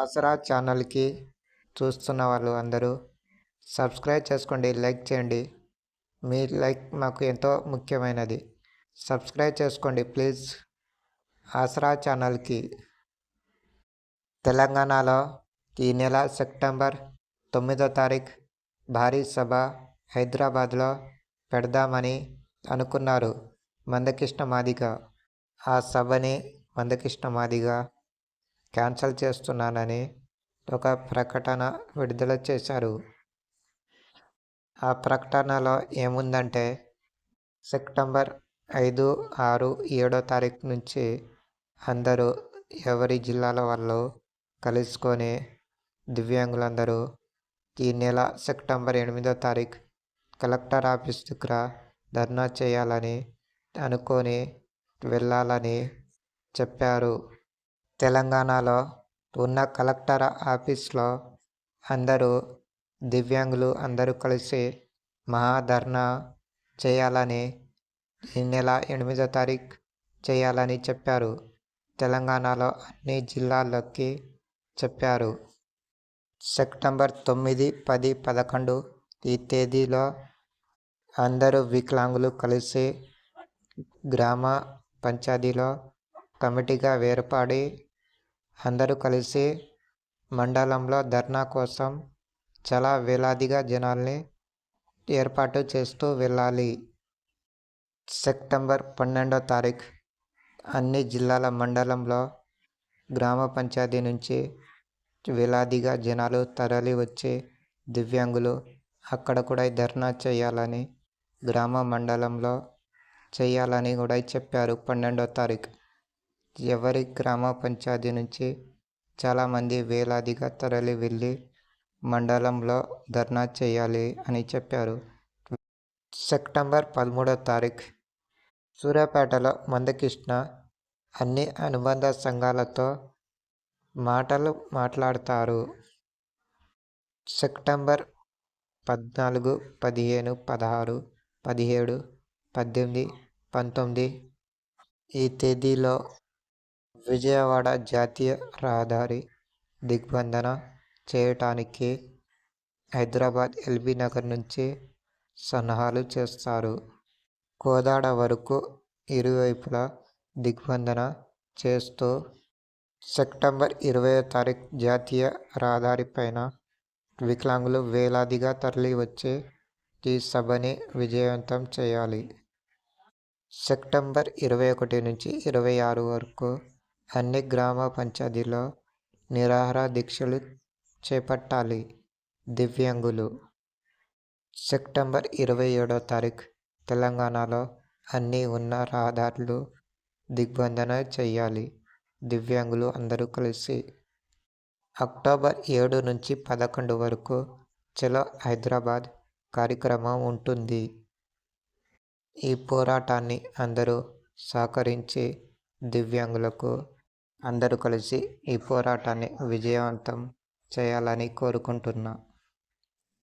ఆసరా ఛానల్కి చూస్తున్న వాళ్ళు అందరూ సబ్స్క్రైబ్ చేసుకోండి లైక్ చేయండి. మీ లైక్ మాకు ఎంతో ముఖ్యమైనది. సబ్స్క్రైబ్ చేసుకోండి ప్లీజ్. ఆసరా ఛానల్కి తెలంగాణలో ఈ నెల సెప్టెంబర్ తొమ్మిదో తారీఖు భారీ సభ హైదరాబాద్లో పెడదామని అనుకున్నారు. మందకృష్ణ మాదిగ. ఆ సభని మందకృష్ణ మాదిగ క్యాన్సల్ చేస్తున్నానని ఒక ప్రకటన విడుదల చేశారు. ఆ ప్రకటనలో ఏముందంటే సెప్టెంబర్ ఐదు ఆరు ఏడో తారీఖు నుంచి అందరూ ఎవరి జిల్లాల వాళ్ళు కలుసుకొని దివ్యాంగులందరూ ఈ నెల సెప్టెంబర్ ఎనిమిదో తారీఖు కలెక్టర్ ఆఫీస్ దగ్గర ధర్నా చేయాలని అనుకొని వెళ్ళాలని చెప్పారు. తెలంగాణలో ఉన్న కలెక్టర్ ఆఫీస్లో అందరూ దివ్యాంగులు అందరూ కలిసి మహాధర్నా చేయాలని ఈ నెల ఎనిమిదో తారీఖు చేయాలని చెప్పారు. తెలంగాణలో అన్ని జిల్లాల్లోకి చెప్పారు. సెప్టెంబర్ తొమ్మిది పది పదకొండు ఈ తేదీలో అందరూ వికలాంగులు కలిసి గ్రామ పంచాయతీలో కమిటీగా ఏర్పడి అందరూ కలిసి మండలంలో ధర్నా కోసం చాలా వేలాదిగా జనాల్ని ఏర్పాటు చేస్తూ వెళ్ళాలి. సెప్టెంబర్ పన్నెండో తారీఖు అన్ని జిల్లాల మండలంలో గ్రామ పంచాయతీ నుంచి వేలాదిగా జనాలు తరలి వచ్చి దివ్యాంగులు అక్కడ కూడా ధర్నా చేయాలని గ్రామ మండలంలో చేయాలని కూడా చెప్పారు పన్నెండో తారీఖు. ఎవరి గ్రామ పంచాయతీ నుంచి చాలామంది వేలాదిగా తరలి వెళ్ళి మండలంలో ధర్నా చేయాలి అని చెప్పారు. సెప్టెంబర్ పదమూడో తారీఖు సూర్యాపేటలో మందకృష్ణ అన్ని అనుబంధ సంఘాలతో మాటలు మాట్లాడతారు. సెప్టెంబర్ పద్నాలుగు పదిహేను పదహారు పదిహేడు పద్దెనిమిది పంతొమ్మిది ఈ తేదీలో విజయవాడ జాతీయ రహదారి దిగ్బంధన చేయటానికి హైదరాబాద్ ఎల్బీ నగర్ నుంచి సన్నాహాలు చేస్తారు. కోదాడ వరకు ఇరువైపులా దిగ్బంధన చేస్తూ సెప్టెంబర్ ఇరవై తారీఖు జాతీయ రహదారి పైన వికలాంగులు వేలాదిగా తరలి వచ్చి ఈ సభని విజయవంతం చేయాలి. సెప్టెంబర్ ఇరవై ఒకటి నుంచి ఇరవై ఆరు వరకు అన్ని గ్రామ పంచాయతీలో నిరాహార దీక్షలు చేపట్టాలి. దివ్యాంగులు. సెప్టెంబర్ ఇరవై ఏడో తారీఖు తెలంగాణలో అన్నీ ఉన్న రహదారులు దిగ్బంధన చేయాలి. దివ్యాంగులు అందరూ కలిసి అక్టోబర్ ఏడు నుంచి పదకొండు వరకు చలో హైదరాబాద్ కార్యక్రమం ఉంటుంది. ఈ పోరాటాన్ని అందరూ సహకరించి దివ్యాంగులకు అందరూ కలిసి ఈ పోరాటాన్ని విజయవంతం చేయాలని కోరుకుంటున్నా.